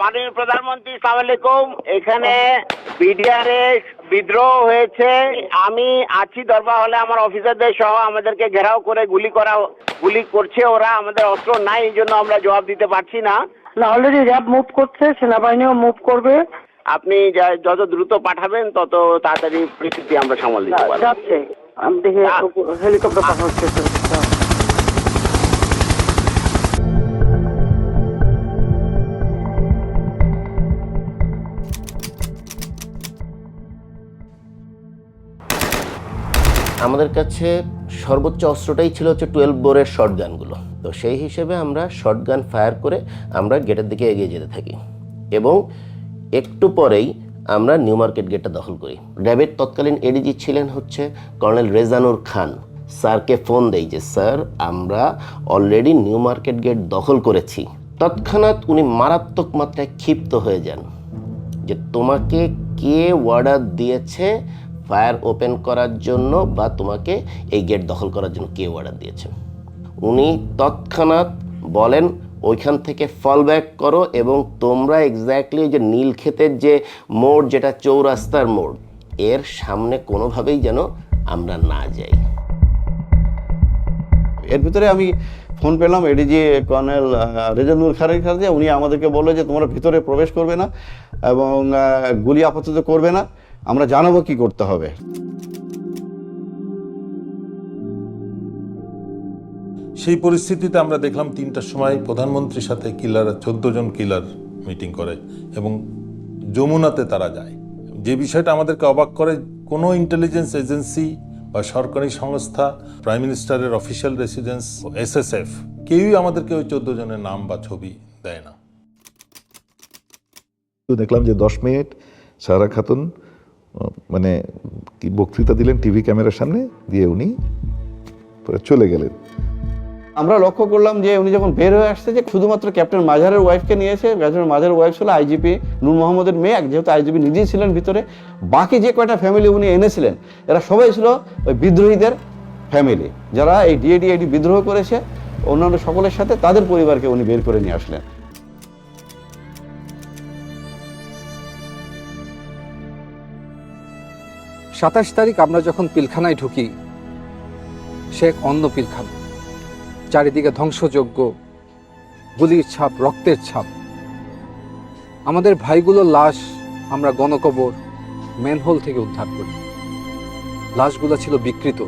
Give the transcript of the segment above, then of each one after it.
মাননীয় প্রধানমন্ত্রী সালাম আলাইকুম। এখানে বিডিআরে বিদ্রোহ হয়েছে। আমি আছি দরবার হলে আমার অফিসারদের সহ আমাদেরকে ঘেরাও করে গুলি করা গুলি করছে ওরা। আমাদের অস্ত্র নাই এই জন্য আমরা জবাব দিতে পারছি না। না অলরেডি র্যাব মুভ করছে সেনাবাহিনীও মুভ করবে। আপনি যত দ্রুত পাঠাবেন তত তাড়াতাড়ি পরিস্থিতি আমরা সামাল দিতে পারব। যাচ্ছে। আমি দেখি হেলিকপ্টার পাঠানোর আমাদের কাছে সর্বোচ্চ অস্ত্রটাই ছিল হচ্ছে টুয়েলভ বোরের শর্ট গানগুলো তো সেই হিসেবে আমরা শর্ট গান ফায়ার করে আমরা গেটের দিকে এগিয়ে যেতে থাকি। এবং একটু পরেই আমরা নিউ মার্কেট গেটটা দখল করি। র্যাবের তৎকালীন এডিজি ছিলেন হচ্ছে কর্নেল রেজানুর খান স্যারকে ফোন দেই যে, স্যার, আমরা অলরেডি নিউ মার্কেট গেট দখল করেছি। তৎক্ষণাৎ উনি মারাত্মক মাত্রায় ক্ষিপ্ত হয়ে যান যে, তোমাকে কে অর্ডার দিয়েছে ফায়ার ওপেন করার জন্য বা তোমাকে এই গেট দখল করার জন্য কে অর্ডার দিয়েছে। উনি তৎক্ষণাৎ বলেন ওইখান থেকে ফল ব্যাক করো এবং তোমরা এক্স্যাক্টলি যে নীলক্ষেতের যে মোড় যেটা চৌরাস্তার মোড় এর সামনে কোনোভাবেই যেন আমরা না যাই। এর ভিতরে আমি ফোন পেলাম এডিজি কর্নেল আহ, রেজানুর খানের কাছে। উনি আমাদেরকে বলল যে তোমরা ভিতরে প্রবেশ করবে না এবং গুলি আপাতত করবে না। আমরা জানাব কি করতে হবে। সেই পরিস্থিতিতে আমরা দেখলাম তিনটার সময় প্রধানমন্ত্রীর সাথে কিলার চোদ্দ জন কিলার মিটিং করে এবং যমুনাতে তারা যায়। যে বিষয়টা আমাদেরকে অবাক করে কোনো ইন্টেলিজেন্স এজেন্সি বা সরকারি সংস্থা প্রাইম মিনিস্টারের অফিসিয়াল রেসিডেন্স এসএসএফ কেউই আমাদেরকে ওই চোদ্দ জনের নাম বা ছবি দেয় না। দেখলাম যে দশ মিনিট সারা খাতুন মানে কি বক্তৃতা দিলেন টিভি ক্যামেরার সামনে দিয়ে উনি চলে গেলেন। আমরা লক্ষ্য করলাম যে উনি যখন বের হয়ে আসছে যে শুধুমাত্র ক্যাপ্টেন মাঝারের ওয়াইফকে নিয়েছে, ক্যাপ্টেন মাঝারের ওয়াইফ ছিল আইজিপি নূর মোহাম্মদের মেয়ে যেহেতু আইজিপি নিজেই ছিলেন ভিতরে, বাকি যে কয়টা ফ্যামিলি উনি এনেছিলেন, এরা সবাই ছিল ওই বিদ্রোহীদের ফ্যামিলি যারা এই ডিএডিআইডি বিদ্রোহ করেছে, অন্যান্য সকলের সাথে তাদের পরিবারকে উনি বের করে নিয়ে আসলেন। সাতাশ তারিখ আমরা যখন পিলখানায় ঢুকি, সে এক অন্য পিলখানা। চারিদিকে ধ্বংসযোগ্য গুলির ছাপ, রক্তের ছাপ। আমাদের ভাইগুলোর লাশ আমরা গণকবর, ম্যানহোল থেকে উদ্ধার করি। লাশগুলো ছিল বিকৃত।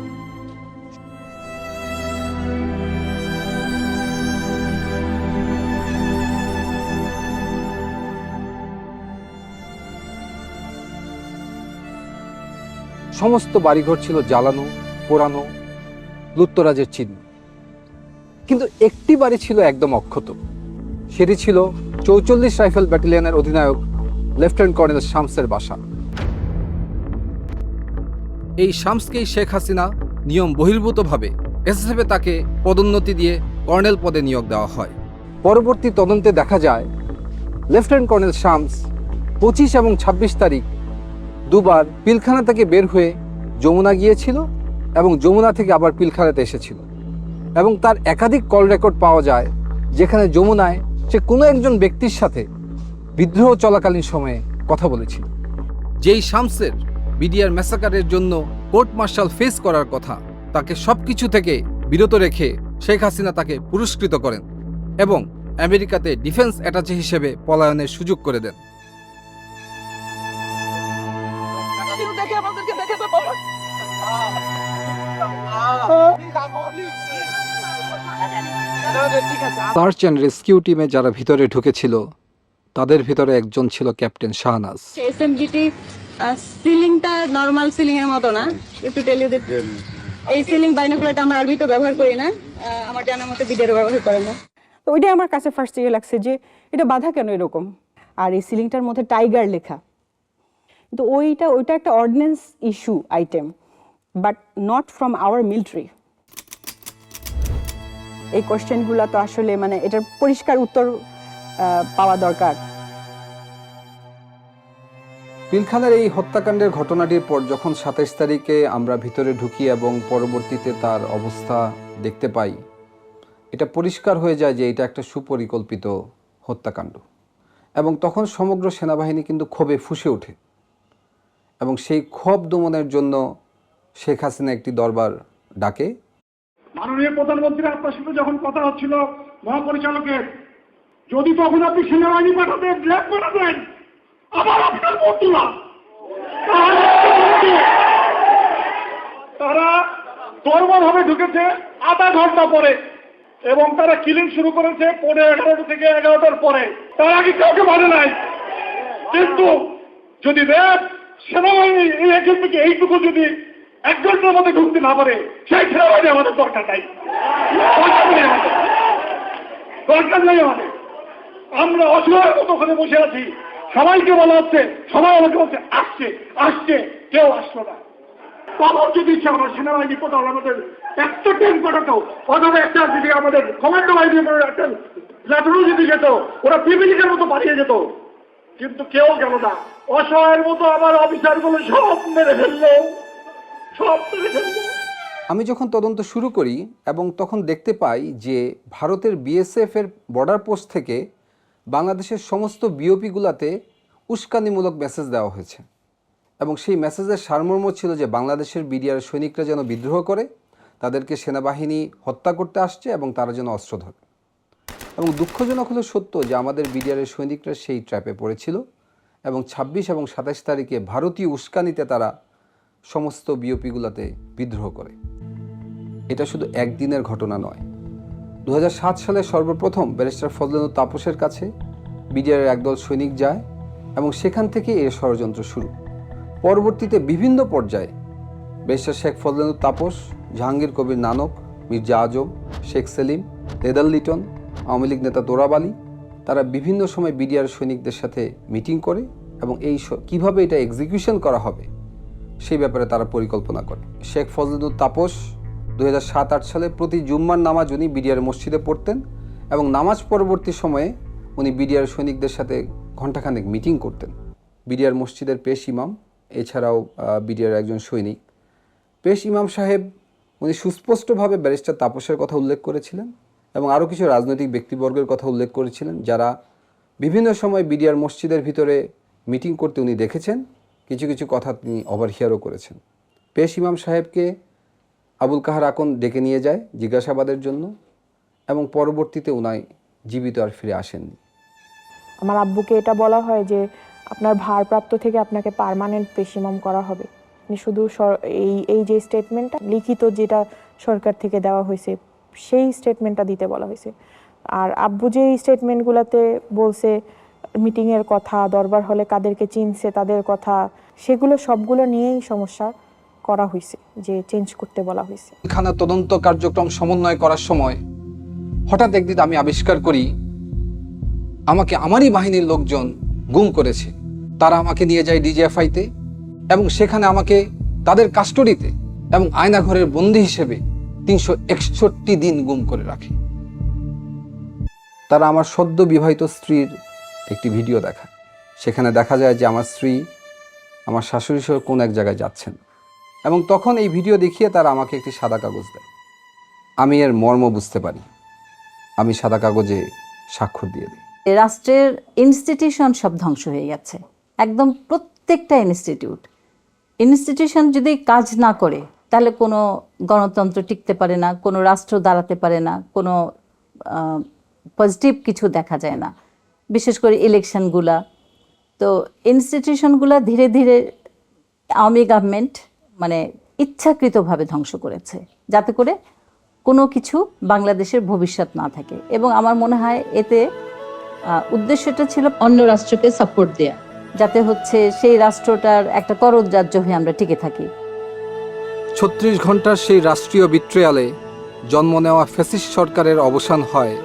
সমস্ত বাড়িঘর ছিল জ্বালানো, পোড়ানো, লুত্তরাজের চিহ্ন কিন্তু একটি বাড়ি ছিল একদম অক্ষত। সেটি ছিল চৌচল্লিশ রাইফেল ব্যাটালিয়নের অধিনায়ক লেফটেন্যান্ট কর্নেল শামসের বাসা। এই শামসকেই শেখ হাসিনা নিয়ম বহির্ভূতভাবে এসএসএফে তাকে পদোন্নতি দিয়ে কর্নেল পদে নিয়োগ দেওয়া হয়। পরবর্তী তদন্তে দেখা যায়, লেফটেন্যান্ট কর্নেল শামস পঁচিশ এবং ছাব্বিশ তারিখ দুবার পিলখানা থেকে বের হয়ে যমুনা গিয়েছিল এবং যমুনা থেকে আবার পিলখানাতে এসেছিল। এবং তার একাধিক কল রেকর্ড পাওয়া যায়, যেখানে যমুনায় সে কোনো একজন ব্যক্তির সাথে বিদ্রোহ চলাকালীন সময়ে কথা বলেছিল। যেই শামসের বিডিআর ম্যাসাকারের জন্য কোর্ট মার্শাল ফেস করার কথা, তাকে সব কিছু থেকে বিরত রেখে শেখ হাসিনা তাকে পুরস্কৃত করেন এবং আমেরিকাতে ডিফেন্স অ্যাটাচে হিসেবে পলায়নের সুযোগ করে দেন। সার্চ অ্যান্ড রেস্কিউ টিমে যারা ভিতরে ঢুকেছিল তাদের ভিতরে একজন ছিল ক্যাপ্টেন শাহনাজ। এসএমজিটি সিলিংটা নরমাল সিলিং এর মতো না একটু টেল ইউ এই সিলিং বাইনোকুলারটা আমরা আরবিতে ব্যবহার করি না আমার জানার মতে বিডেরও ব্যবহার করে না। তো ওইটাই আমার কাছে ফার্স্ট ইয়ে লাগছে যে এটা বাধা কেন এরকম? আর এই সিলিংটার মধ্যে টাইগার লেখা। কিন্তু ওইটা ওইটা একটা ordinance issue item but not from our military এই কোশ্চেনগুলো তো আসলে মানে এটার পরিষ্কার উত্তর পাওয়া দরকার। পিলখানার এই হত্যাকাণ্ডের ঘটনাটির পর যখন সাতাইশ তারিখে আমরা ভিতরে ঢুকি এবং পরবর্তীতে তার অবস্থা দেখতে পাই, এটা পরিষ্কার হয়ে যায় যে এটা একটা সুপরিকল্পিত হত্যাকাণ্ড। এবং তখন সমগ্র সেনাবাহিনী কিন্তু ক্ষোভে ফুসে ওঠে। এবং সেই ক্ষোভ দমনের জন্য শেখ হাসিনা একটি দরবার ডাকে মাননীয় প্রধানমন্ত্রী, আপনার সাথে যখন কথা হচ্ছিল মহাপরিচালকের, যদি তখন আপনি সেনাবাহিনী পাঠাতেন, ল্যাব পাঠাতেন, আবার আপনার বন্ধুরা। তারা দরবারভাবে ঢুকেছে আধা ঘণ্টা পরে এবং তারা কিলিং শুরু করেছে পনেরো এগারোটা থেকে এগারোটার পরে তার আগে কাউকে মানে নাই কিন্তু যদি র্যাব সেনাবাহিনী এখান থেকে এইটুকু যদি এক ঘণ্টার মধ্যে ঢুকতে না পারে, সেই সেনাবাহিনী আমাদের দরকার নাই। দরকার নেই আমাদের। আমরা অসহায় মতো ওখানে বসে আছি। সবাইকে বলা হচ্ছে, সবাই আমাকে বলছে, আসছে আসছে, কেউ আসলো না। তখন যদি ইচ্ছা আমার সেনাবাহিনী কোথাও আমাদের একটা ট্রেন পাঠাতো অথবা একটা যদি আমাদের কমান্ডো বাহিনী একটা যদি যেত, ওরা পিপিলিকের মতো পালিয়ে যেত। কিন্তু কেউ গেল না। অসহায়ের মতো আমার অফিসারগুলো সব মেরে ফেলল। সব মেরে ফেলল। আমি যখন তদন্ত শুরু করি এবং তখন দেখতে পাই যে ভারতের বিএসএফ এর বর্ডার পোস্ট থেকে বাংলাদেশের সমস্ত বিওপিগুলাতে উস্কানিমূলক মেসেজ দেওয়া হয়েছে। এবং সেই মেসেজের সারমর্ম ছিল যে বাংলাদেশের বিডিআর সৈনিকরা যেন বিদ্রোহ করে, তাদেরকে সেনাবাহিনী হত্যা করতে আসছে এবং তারা যেন অস্ত্র ধরে এবং দুঃখজনক হলো সত্য যে আমাদের বিডিআরের সৈনিকরা সেই ট্র্যাপে পড়েছিল এবং ২৬ এবং সাতাশ তারিখে ভারতীয় উস্কানিতে তারা সমস্ত বিওপিগুলোতে বিদ্রোহ করে। এটা শুধু একদিনের ঘটনা নয়। দু সালে সর্বপ্রথম ব্যারিস্টার ফজলেনুর তাপসের কাছে বিডিআরের একদল সৈনিক যায় এবং সেখান থেকে এর ষড়যন্ত্র শুরু। পরবর্তীতে বিভিন্ন পর্যায়ে ব্যারিস্টার শেখ ফজলেনুর তাপস, জাহাঙ্গীর কবির নানক, মির্জা আজম, শেখ সেলিম লেদাল লিটন আওয়ামী লীগ নেতা তোরাব আলী, তারা বিভিন্ন সময় বিডিআর সৈনিকদের সাথে মিটিং করে এবং এই কীভাবে এটা এক্সিকিউশন করা হবে সেই ব্যাপারে তারা পরিকল্পনা করে। শেখ ফজলুল তাপস দু হাজার সাত আট সালে প্রতি জুম্মার নামাজ উনি বিডিআর মসজিদে পড়তেন এবং নামাজ পরবর্তী সময়ে উনি বিডিআর সৈনিকদের সাথে ঘণ্টাখানেক মিটিং করতেন। বিডিআর মসজিদের পেশ ইমাম, এছাড়াও বিডিআর একজন সৈনিক। পেশ ইমাম সাহেব উনি সুস্পষ্টভাবে ব্যারিস্টার তাপসের কথা উল্লেখ করেছিলেন। এবং আরও কিছু রাজনৈতিক ব্যক্তিবর্গের কথা উল্লেখ করেছিলেন, যারা বিভিন্ন সময় বিডিআর মসজিদের ভিতরে মিটিং করতে উনি দেখেছেন। কিছু কিছু কথা তিনি ওভারহিয়ারও করেছেন। পেশ ইমাম সাহেবকে আবুল কাহার আকন ডেকে নিয়ে যায় জিজ্ঞাসাবাদের জন্য এবং পরবর্তীতে উনাই জীবিত আর ফিরে আসেননি। আমার আব্বুকে এটা বলা হয় যে, আপনার ভারপ্রাপ্ত থেকে আপনাকে পার্মানেন্ট পেশিমাম করা হবে। মানে শুধু এই এই যে স্টেটমেন্টটা লিখিত যেটা সরকার থেকে দেওয়া হয়েছে সেই স্টেটমেন্টটা দিতে বলা হয়েছে। আর আব্বু যে স্টেটমেন্টগুলোতে বলছে মিটিংয়ের কথা, দরবার হলে কাদেরকে চিনছে, তাদের কথা, সেগুলো সবগুলো নিয়েই সমস্যা করা হয়েছে, যে চেঞ্জ করতে বলা হয়েছে। খানা তদন্ত কার্যক্রম সমন্বয় করার সময় হঠাৎ একদিন আমি আবিষ্কার করি, আমাকে আমারই বাহিনীর লোকজন গুম করেছে। তারা আমাকে নিয়ে যায় ডিজিএফআইতে এবং সেখানে আমাকে তাদের কাস্টডিতে এবং আয়নাঘরের বন্দী হিসেবে তিনশো একষট্টি দিন গুম করে রাখে। তারা আমার সদ্য বিবাহিত স্ত্রীর একটি ভিডিও দেখায়। সেখানে দেখা যায় যে আমার স্ত্রী আমার শাশুড়ি সহ কোন এক জায়গায় যাচ্ছেন এবং তখন এই ভিডিও দেখিয়ে তারা আমাকে একটি সাদা কাগজ দেয়। আমি এর মর্ম বুঝতে পারি। আমি সাদা কাগজে স্বাক্ষর দিয়ে দিই। রাষ্ট্রের ইনস্টিটিউশন সব ধ্বংস হয়ে গেছে। একদম প্রত্যেকটা ইনস্টিটিউট ইনস্টিটিউশন যদি কাজ না করে তাহলে কোনো গণতন্ত্র টিকতে পারে না কোনো রাষ্ট্র দাঁড়াতে পারে না কোনো পজিটিভ কিছু দেখা যায় না। বিশেষ করে ইলেকশনগুলা তো ইনস্টিটিউশনগুলা ধীরে ধীরে আওয়ামী গভর্নমেন্ট মানে ইচ্ছাকৃতভাবে ধ্বংস করেছে যাতে করে কোনো কিছু বাংলাদেশের ভবিষ্যৎ না থাকে। এবং আমার মনে হয় এতে উদ্দেশ্যটা ছিল অন্য রাষ্ট্রকে সাপোর্ট দেয়া। যাতে হচ্ছে সেই রাষ্ট্রটার একটা করদ রাজ্য হয়ে আমরা টিকে থাকি। ছত্রিশ ঘণ্টার সেই রাষ্ট্রীয় বিট্রিয়ালে জন্ম নেওয়া ফ্যাসিস্ট সরকারের অবসান হয়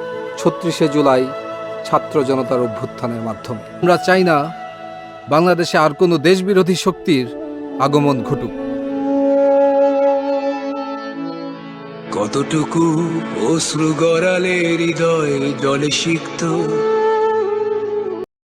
ছত্রিশে জুলাই ছাত্র জনতার অভ্যুত্থানের মাধ্যমে। আমরা চাই না বাংলাদেশে আর কোনো দেশবিরোধী শক্তির আগমন ঘটুক। কতটুকু অশ্রু গড়ালে হৃদয় জলে সিক্ত?